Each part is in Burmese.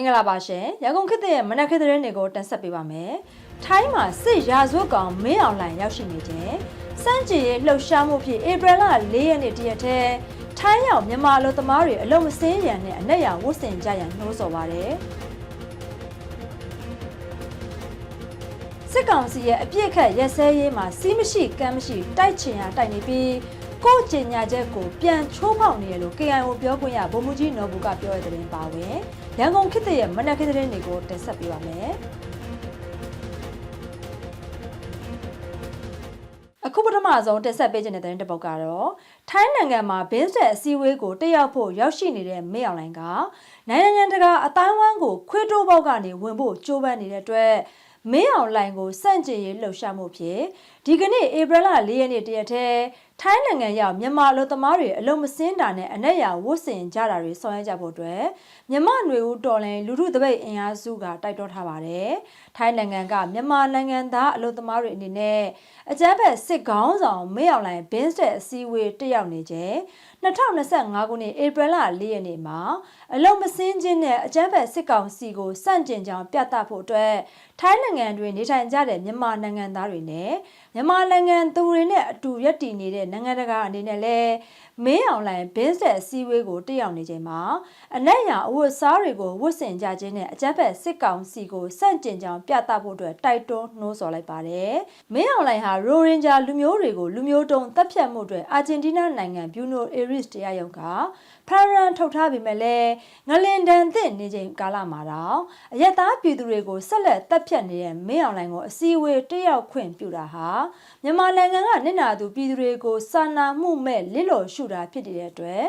င်္ဂလာပါရှင်ရန်ကုန်ခေတ်သစ်ရဲ့မနက်ခေတ်သတင်းတွေကိုတင်ဆက်ပေးပါမယ်ထိုင်းမှာစစ်ရာဇဝတ်ကောင်မင်းအောင်လှိုင်ရောက်ရှိနေခြင်းစန့်ကျင်ရေးလှုပ်ရှားမှုဖြစ်ဧပြီလ၄ရက်နေ့တရက်တည်းထိုင်းရောက်မြန်မာလူသမားတွေအလုံးမစင်းရန်နဲ့အနက်ရောင်ဝတ်ဆင်ကြရန်နှိုးဆော်ပါတယ်စစ်ကောင်စီရဲ့အပြစ်ခတ်ရက်စဲရေးမှာစီးမရှိကမ်းမရှိတိုက်ချင်ရတိုက်နေပြီး ကိုယ့်ကျင်ညာချက်ကိုပြန်ချိုးဖောက်နေရလို့ KIO ပြောခွင့်ရဗိုလ်မှူးကြီးနော်ဘူကပြောတဲ့သတင်းပါဝင်ရန်ကုန်ခေတ်သစ်ရဲ့မနက်ခေတ်သတင်းတွေကိုတင်ဆက်ပေးပါမယ်အခုပထမဆုံးတင်ဆက်ပေးခြင်းတဲ့သတင်းတစ်ပုဒ်ကတော့ထိုင်းနိုင်ငံမှာဘင်းဆက်အစည်းအဝေးကိုတက်ရောက်ဖို့ရောက်ရှိနေတဲ့မေအောင်လိုင်ကနိုင်ငံတကာအတိုင်းဝမ်ကိုခွေးတိုးပေါက်ကနေဝင်ဖို့ကြိုးပမ်းနေတဲ့အတွက်မင်းအောင်လှိုင်ကိုစန့်ကျင်ရေးလှုပ်ရှားမှုဖြစ်ဒီကနေ့ဧပြီလ၄ရက်နေ့တရက်ထဲထိုင်းနိုင်ငံရောက်မြန်မာလူသမားတွေအလုံးမစင်းတာနဲ့အနက်ရောင်ဝတ်ဆင်ကြတာတွေဆောင်ရွက်ကြဖို့အတွက်မြန်မာຫນွေဦးတော်လိုင်းလူထုတပိတ်အင်အားစုကတိုက်တွန်းထားပါတယ်။ထိုင်းနိုင်ငံကမြန်မာနိုင်ငံသားအလုပ်သမားတွေအနေနဲ့အကြမ်းဖက်စစ်ကောင်းဆောင်မေအောင်လိုင်ဘင်းစတက်အစည်းအဝေးတက်ရောက်နေခြင်း2025ခုနှစ်ဧပြီလ4ရက်နေ့မှာအလုံမစင်းခြင်းနဲ့အကြမ်းဖက်စစ်ကောင်စီကိုစန့်ကျင်ကြောင်းပြသဖို့အတွက်ထိုင်းနိုင်ငံတွင်နေထိုင်ကြတဲ့မြန်မာနိုင်ငံသားတွေနဲ့မြန်မာနိုင်ငံသူတွေနဲ့အတူရပ်တည်နေတဲ့နိုင်ငံတကာအနေနဲ့လည်းမင်းအောင်လှိုင်ဘင်းဆက်အစည်းအဝေးကိုတက်ရောက်နေချိန်မှာအနက်ရအဝတ်စားတွေကိုဝတ်ဆင်ကြခြင်းနဲ့အကြမ်းဖက်စစ်ကောင်စီကိုစန့်ကျင်ကြောင်းပြသဖို့အတွက်တိုက်တွန်းနှိုးဆော်လိုက်ပါတယ်။မင်းအောင်လှိုင်ဟာရိုရင်ဂျာလူမျိုးတွေကိုလူမျိုးတုံးတပ်ဖြတ်မှုအတွက်အာဂျင်တီးနားနိုင်ငံဘျူနိုအေရစ်တရားရုံးကဖရန်ထုတ်ထားပေမဲ့လည်းငလင်တန်သင့်နေချိန်ကာလမှာတော့အရက်သားပြည်သူတွေကိုဆက်လက်တပ်ဖြတ်နေတဲ့မင်းအောင်လှိုင်ကိုအစည်းအဝေးတက်ရောက်ခွင့်ပြုတာဟာမြန်မာနိုင်ငံကနစ်နာသူပြည်သူတွေကိုစာနာမှုမဲ့လစ်လော်ရှုတာဖြစ်တဲ့အတွက်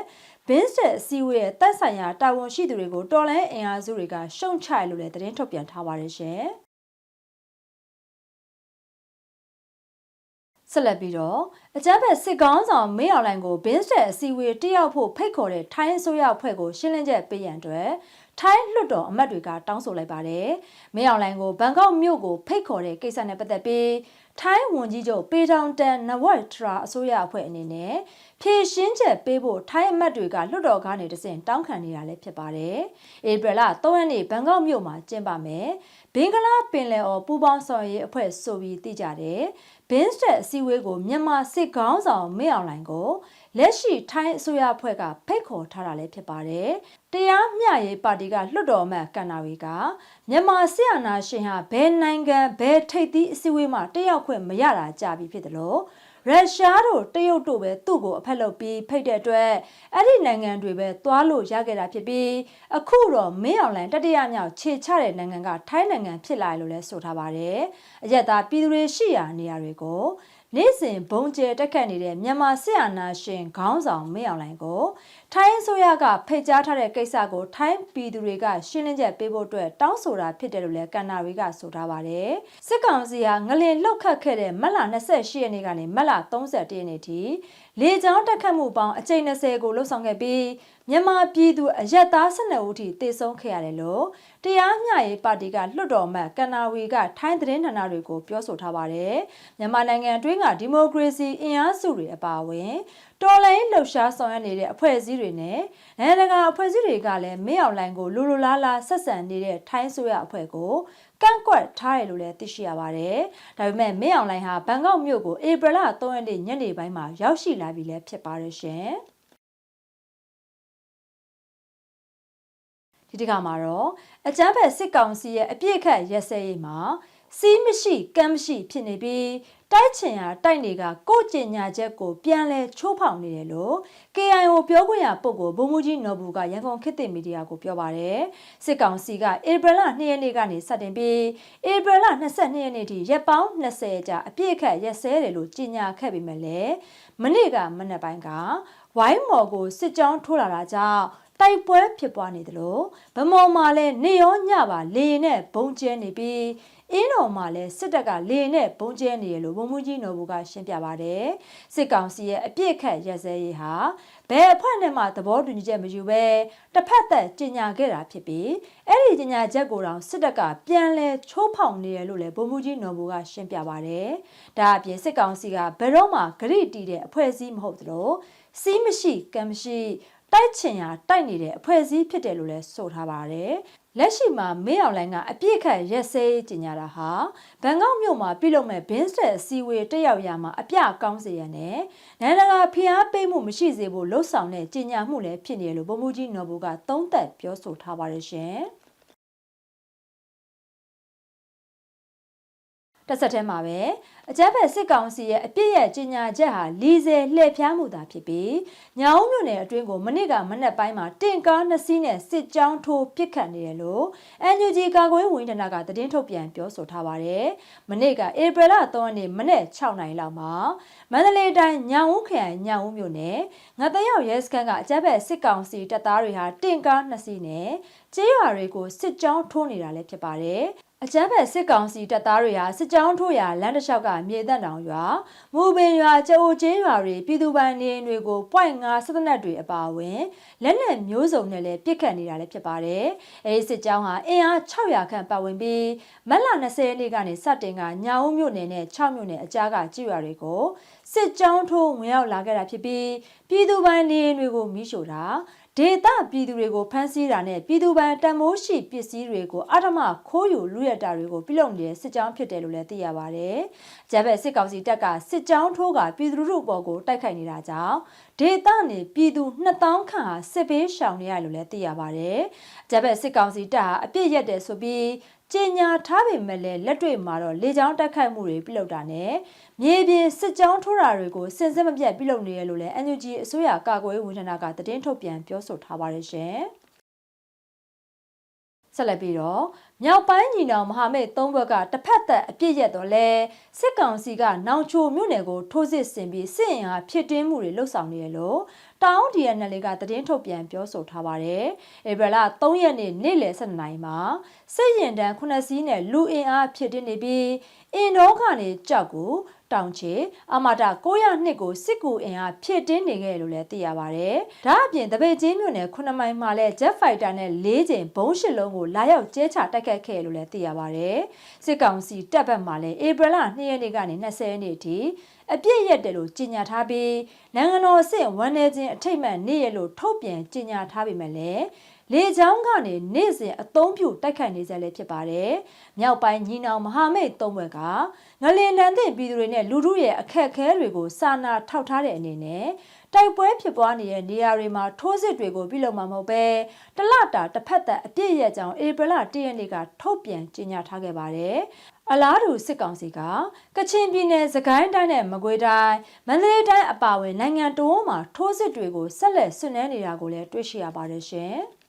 ဘင်းစတက်အစည်းအဝေးရဲ့တိုက်ဆိုင်ရာတာဝန်ရှိသူတွေကိုတော်လိုင်းအင်အားစုတွေကရှုံချရလို့လည်းသတင်းထုတ်ပြန်ထားပါတယ်ရှင်။ဆက်လက်ပြီးတော့အကြမ်းဖက်စစ်ကောင်းဆောင်မင်းအောင်လှိုင်ကိုဘင်းစတက်အစည်းအဝေးတက်ရောက်ဖို့ဖိတ်ခေါ်တဲ့ထိုင်းအစိုးရအဖွဲ့ကိုရှင်းလင်းချက်ပေးရန်အတွက်ထိုင်းလွှတ်တော်အမတ်တွေကတောင်းဆိုလိုက်ပါတယ်။မင်းအောင်လှိုင်ကိုဘန်ကောက်မြို့ကိုဖိတ်ခေါ်တဲ့ကိစ္စနဲ့ပတ်သက်ပြီး ထိုင်းဝန်ကြီးချုပ်ပေတောင်တန်နဝတ်ထရာအစိုးရအဖွဲ့အနေနဲ့ဖြည့်ရှင်းချက်ပေးဖို့ထိုင်းအမတ်တွေကလွှတ်တော်ကနေတစဉ်တောင်းခံနေတာလည်းဖြစ်ပါတယ်။ဧပြီလ3ရက်နေ့ဘန်ကောက်မြို့မှာကျင်းပမယ်။ဘင်္ဂလားပင်လယ်အော်ပူးပေါင်းဆောင်ရွက်အဖွဲ့ဆိုပြီးသိကြတယ်။ဘင်းစတက်အစည်းအဝေးကိုမြန်မာစစ်ကောင်းဆောင်မင်းအောင်လှိုင်ကို လက်ရှိထိုင်းအစိုးရအဖွဲ့ကဖိတ်ခေါ်ထားတာလည်းဖြစ်ပါတယ်။တရားမျှရေးပါတီကလွှတ်တော်အမတ်ကန်နာဝီကမြန်မာစစ်အာဏာရှင်ဟာဘယ်နိုင်ငံဘယ်ထိပ်သီးအစည်းအဝေးမှာတက်ရောက်ခွင့်မရတာကြာပြီဖြစ်တယ်လို့ရုရှားတို့တရုတ်တို့ပဲသူ့ကိုအဖက်လုပ်ပြီးဖိတ်တဲ့အတွက်အဲ့ဒီနိုင်ငံတွေပဲသွားလို့ရခဲ့တာဖြစ်ပြီးအခုတော့မင်းအောင်လှိုင်တတိယမြောက်ခြေချတဲ့နိုင်ငံကထိုင်းနိုင်ငံဖြစ်လာလို့လဲဆိုထားပါတယ်။အရက်သားပြည်သူတွေရှိရာနေရာတွေကို နေ့စဉ်ဘုံကျဲတက်ခတ်နေတဲ့မြန်မာစစ်အာဏာရှင်ခေါင်းဆောင်မင်းအောင်လှိုင်ကိုထိုင်းအစိုးရကဖိတ်ကြားထားတဲ့ကိစ္စကိုထိုင်းပြည်သူတွေကရှင်းလင်းချက်ပေးဖို့အတွက်တောင်းဆိုတာဖြစ်တယ်လို့လည်းကန်နာရီကဆိုထားပါတယ်။စစ်ကောင်စီဟာငလင်လောက်ခတ်ခဲ့တဲ့မတ်လ28ရက်နေ့ကနေမတ်လ31ရက်နေ့ထိလေကြောင်းတက်ခတ်မှုပေါင်းအကြိမ်20ကိုလှုပ်ဆောင်ခဲ့ပြီးမြန်မာပြည်သူအရက်သား12ဦးထိတေဆုံးခဲ့ရတယ်လို့တရားမျှရေးပါတီကလွှတ်တော်မှကန်နာဝီကထိုင်းသတင်းဌာနတွေကိုပြောဆိုထားပါတယ်။မြန်မာနိုင်ငံအတွင်းကဒီမိုကရေစီအင်အားစုတွေအပါအဝင်တော်လိုင်းလှုပ်ရှားဆောင်ရွက်နေတဲ့အဖွဲ့အစည်းတွေနဲ့နိုင်ငံတကာအဖွဲ့အစည်းတွေကလည်းမင်းအောင်လှိုင်ကိုလူလူလားလားဆက်ဆံနေတဲ့ထိုင်းဆိုရအဖွဲ့ကို ကန့်ကွက်ထားတယ်လို့လည်းသိရှိရပါတယ်။ဒါပေမဲ့မင်းအောင်လှိုင်ဟာဘန်ကောက်မြို့ကိုဧပြီလ3ရက်နေ့ညနေပိုင်းမှာရောက်ရှိလာပြီလည်းဖြစ်ပါတယ်ရှင်။ဒီတကမှာတော့အကြမ်းဖက်စစ်ကောင်စီရဲ့အပြစ်ခတ်ရက်စဲရေးမှာစီးမရှိကမ်းမရှိဖြစ်နေပြီး တိုက်ချင်ရတိုက်နေကကိုကျင်ညာချက်ကိုပြန်လဲချိုးဖောက်နေတယ်လို့ KIO ပြောခွင့်ရပုဂ္ဂိုလ်ဗိုလ်မှူးကြီးနော်ဘူးကရန်ကုန်ခေတ်သစ်မီဒီယာကိုပြောပါတယ်စစ်ကောင်စီကဧပြီလ2ရက်နေ့ကနေစတင်ပြီးဧပြီလ22ရက်နေ့ထိရက်ပေါင်း20ကြာအပြည့်အခက်ရက်စဲတယ်လို့ကြေညာခဲ့ပေမဲ့လည်းမနေ့ကမနက်ပိုင်းကဝိုင်းမော်ကိုစစ်ကြောင်းထိုးလာတာကြောင့် တိုက်ပွဲဖြစ်ပွားနေတယ်လို့ဗမော်မှာလည်းနေရောညပါလေရင်နဲ့ဘုံကျဲနေပြီးအင်းတော်မှာလည်းစစ်တပ်ကလေနဲ့ဘုံကျဲနေရလို့ဗိုလ်မှူးကြီးနော်ဘူကရှင်းပြပါတယ်စစ်ကောင်စီရဲ့အပြစ်ခတ်ရက်စဲရေးဟာဘယ်အဖွဲ့နဲ့မှသဘောတူညီချက်မယူဘဲတစ်ဖက်သက်ကြီးညာခဲ့တာဖြစ်ပြီးအဲ့ဒီကြီးညာချက်ကိုတောင်စစ်တပ်ကပြန်လဲချိုးဖောက်နေရလို့လည်းဗိုလ်မှူးကြီးနော်ဘူကရှင်းပြပါတယ်ဒါအပြင်စစ်ကောင်စီကဘယ်တော့မှဂရိတီးတဲ့အဖွဲ့အစည်းမဟုတ်သလိုစီးမရှိကံမရှိ တိုက်ချင်ရာတိုက်နေတဲ့အဖွဲ့အစည်းဖြစ်တယ်လို့လည်းဆိုထားပါတယ်လက်ရှိမှာမင်းအောင်လိုင်းကအပြစ်ခတ်ရက်စဲကြီးညာတာဟာဘန်ကောက်မြို့မှာပြုလုပ်မဲ့ဘင်းစတက်စီဝေတက်ရောက်ရာမှာအပြကောင်းစေရနဲ့နိုင်ငံတကာဖိအားပေးမှုမရှိစေဖို့လှုံ့ဆော်တဲ့ကြီးညာမှုလည်းဖြစ်နေတယ်လို့ဗိုလ်မှူးကြီးနော်ဘူကသုံးသပ်ပြောဆိုထားပါတယ်ရှင်။ တစ်ဆက်တည်းမှာပဲအကြမ်းဖက်စစ်ကောင်စီရဲ့အပြစ်ရဲ့ကြီးညာချက်ဟာလီဆယ်လှည့်ဖျားမှုသာဖြစ်ပြီးညောင်မြို့နယ်အတွင်းကိုမနစ်ကမနက်ပိုင်းမှာတင့်ကားနှစ်စီးနဲ့စစ်ကြောင်းထိုးပစ်ခတ်နေတယ်လို့ NUG ကာကွယ်ဝင်ဌာနကသတင်းထုတ်ပြန်ပြောဆိုထားပါတယ်။မနေ့ကဧပြီလ3ရက်နေ့မနေ့6နိုင်လောက်မှာမန္တလေးတိုင်းညောင်ဦးခရိုင်ညောင်ဦးမြို့နယ်ငတရောက်ရဲစခန်းကအကြမ်းဖက်စစ်ကောင်စီတပ်သားတွေဟာတင့်ကားနှစ်စီးနဲ့ကျေးရွာတွေကိုစစ်ကြောင်းထိုးနေတာလည်းဖြစ်ပါတယ်။ အကြမ်းဖက်စစ်ကောင်စီတပ်သားတွေဟာစစ်ကြောင်းထိုးရာလမ်းတစ်လျှောက်ကမြေသက်တောင်ရွာမူပင်ရွာကျိုးချင်းရွာတွေပြည်သူပိုင်နေအိမ်တွေကို .5 စစ်တပ်တွေအပါအဝင်လက်နက်မျိုးစုံနဲ့လည်းပစ်ခတ်နေတာလည်းဖြစ်ပါတယ်။အဲဒီစစ်ကြောင်းဟာအင်အား600ခန့်ပတ်ဝန်းပြီးမက်လ20ရက်နေ့ကနေစတင်ကညောင်မြို့နယ်နဲ့6မြို့နယ်အကြားကကြေးရွာတွေကိုစစ်ကြောင်းထိုးဝင်ရောက်လာခဲ့တာဖြစ်ပြီးပြည်သူပိုင်နေအိမ်တွေကိုမိရှို့တာ ဒေသပြည်သူတွေကိုဖမ်းဆီးတာနဲ့ပြည်သူပိုင်တန်မိုးရှိပစ္စည်းတွေကိုအထမခိုးယူလူရတာတွေကိုပြုလုပ်နေတဲ့စစ်ကြောင်းဖြစ်တယ်လို့လည်းသိရပါဗျ။ဂျပက်စစ်ကောင်စီတပ်ကစစ်ကြောင်းထိုးကပြည်သူတို့ပေါ်ကိုတိုက်ခိုက်နေတာကြောင့်ဒေသနေပြည်သူ2000ခန့်ဟာစစ်ပေးရှောင်နေရလို့လည်းသိရပါဗျ။ဂျပက်စစ်ကောင်စီတပ်ဟာအပြစ်ရက်တယ်ဆိုပြီး ကြေညာထားပေမဲ့လည်းလက်တွေ့မှာတော့လေကြောင်းတိုက်ခိုက်မှုတွေပြုလုပ်တာနဲ့မြေပြင်စစ်ကြောင်းထိုးတာတွေကိုစင်စစ်မပြတ်ပြုလုပ်နေရလို့လည်း NUG အစိုးရကာကွယ်ရေးဝန်ထမ်းကသတင်းထုတ်ပြန်ပြောဆိုထားပါတယ်ရှင်။ဆက်လက်ပြီးတော့ မြောက်ပိုင်းညီနောင်မဟာမိတ်သုံးဘက်ကတစ်ဖက်သက်အပြစ်ရက်တော့လဲစစ်ကောင်စီကနောင်ချိုမြို့နယ်ကိုထိုးစစ်ဆင်ပြီးစစ်ရင်အားဖြစ်တင်းမှုတွေလှုပ်ဆောင်နေရလို့တောင်း DNL ကသတင်းထုတ်ပြန်ပြောဆိုထားပါတယ်။ဧပြီလ3ရက်နေ့နေ့လယ်7:00နာရီမှာစစ်ရင်တန်း9စီးနဲ့လူအင်အားဖြစ်တင်းနေပြီးအင်ဒေါကနေကြောက်ကို တောင်ချေအမတာ902ကိုစစ်ကူအင်အားဖြည့်တင်းနေခဲ့လို့လည်းသိရပါဗျ။ဒါအပြင်တပိတ်ချင်းမြို့နယ်9မိုင်မှာလည်း Jet Fighter နဲ့၄ချိန်ဘုံးရှစ်လုံးကိုလာရောက်ကျဲချတိုက်ခတ်ခဲ့လို့လည်းသိရပါဗျ။စစ်ကောင်စီတပ်ဘက်မှလည်းဧပြီလ2ရက်နေ့ကနေ20ရက်နေ့အထိအပြည့်ရက်တယ်လို့ကြေညာထားပြီးနိုင်ငံတော်အဆင့်ဝန်내ခြင်းအထိတ်မှန်နေ့ရက်လို့ထုတ်ပြန်ကြေညာထားပေမဲ့လည်း လေချောင်းကနေနေ့စဉ်အသုံးပြုတိုက်ခိုက်နေကြလည်းဖြစ်ပါတယ်။မြောက်ပိုင်းညီနောင်မဟာမိတ်သုံးဘက်ကငလင်တန်တဲ့ပြည်သူတွေနဲ့လူထုရဲ့အခက်အခဲတွေကိုစာနာထောက်ထားတဲ့အနေနဲ့တိုက်ပွဲဖြစ်ပွားနေတဲ့နေရာတွေမှာထိုးစစ်တွေကိုပြုလုပ်မှာမဟုတ်ပဲတလတာတစ်ဖက်သက်အပြည့်ရဲ့ကြောင်းဧပြီလ၁ရက်နေ့ကထုတ်ပြန်ကြေညာထားခဲ့ပါတယ်။အလားတူစစ်ကောင်စီကကချင်ပြည်နယ်စကိုင်းတိုင်းနဲ့မကွေးတိုင်းမန္တလေးတိုင်းအပါအဝင်နိုင်ငံတော်မှာထိုးစစ်တွေကိုဆက်လက်ဆင်နွှဲနေတာကိုလည်းတွေ့ရှိရပါတယ်ရှင်။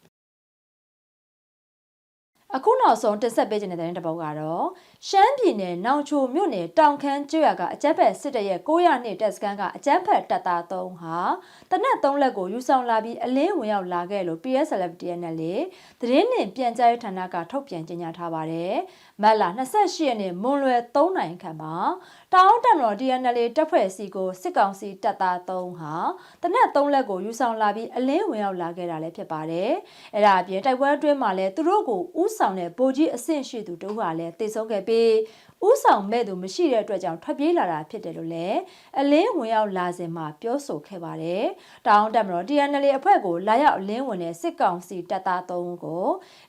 အခုနောက်ဆုံးတင်ဆက်ပေးခြင်းတဲ့တဲ့တပုတ်ကတော့ရှမ်းပြည်နယ်နောင်ချိုမြို့နယ်တောင်ခမ်းကျွရကအကြမ်းဖက်စစ်တပ်ရဲ့900နှစ်တပ်စခန်းကအကြမ်းဖက်တပ်သား3ဟာတနက်3လက်ကိုယူဆောင်လာပြီးအလင်းဝင်ရောက်လာခဲ့လို့ PSLF DNL လေသတင်းနှင့်ပြန်ကြားရေးဌာနကထုတ်ပြန်ကြေညာထားပါတယ်။ မတ်လ28ရက်နေ့မွန်လွယ်3နိုင်ခန့်မှာတောင်တံတော် DNL တပ်ဖွဲ့စီကိုစစ်ကောင်စီတပ်သား3ဟာတနက်3လက်ကိုယူဆောင်လာပြီးအလင်းဝင်ရောက်လာခဲ့တာလည်းဖြစ်ပါတယ်။အဲ့ဒါအပြင်တိုက်ပွဲအတွင်းမှာလည်းသူတို့ကိုဥဆောင်တဲ့ဗိုလ်ကြီးအဆင့်ရှိသူတို့ဟာလည်းတိတ်ဆုံးခဲ့ပြီး ဥဆောင်မဲ့သူမရှိတဲ့အတွက်ကြောင့်ထွက်ပြေးလာတာဖြစ်တယ်လို့လည်းအလင်းဝင်ရောက်လာစဉ်မှာပြောဆိုခဲ့ပါတယ်။တောင်တက်မတော် TNL အဖွဲ့ကိုလာရောက်အလင်းဝင်တဲ့စစ်ကောင်စီတပ်သား3ဦးကို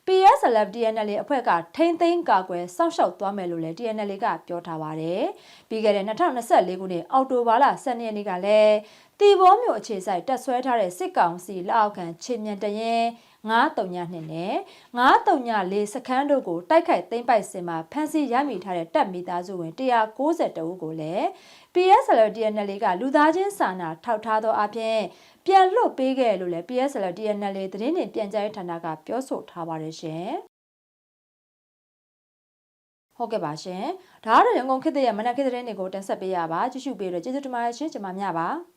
PSLF TNL အဖွဲ့ကထိမ့်သိမ်းကာကွယ်စောင့်ရှောက်သွားမယ်လို့လည်း TNL ကပြောထားပါတယ်။ပြီးခဲ့တဲ့2024ခုနှစ်အောက်တိုဘာလ12ရက်နေ့ကလည်း တီဘောမျိုးအခြေဆိုင်တက်ဆွဲထားတဲ့စစ်ကောင်စီလက်အောက်ခံချင်းမြန်တရင်939နဲ့934စခန်းတို့ကိုတိုက်ခိုက်သိမ်းပိုက်စင်မှာဖမ်းဆီးရမိထားတဲ့တပ်မိသားစုဝင်190ဦးကိုလည်း PSLDNL ကလူသားချင်းစာနာထောက်ထားသောအပြင်ပြန်လွတ်ပေးခဲ့လို့လည်း PSLDNL သတင်းနှင့်ပြန်ကြားရေးဌာနကပြောဆိုထားပါတယ်ရှင်ဟုတ်ကဲ့ပါရှင်ဒါကတော့ရန်ကုန်ခေတ်ရဲ့မနက်ခေတ်သတင်းတွေကိုတင်ဆက်ပေးရပါကြည့်ရှုပေးတော့ကျေးဇူးတင်ပါတယ်ရှင်ကျွန်မများပါ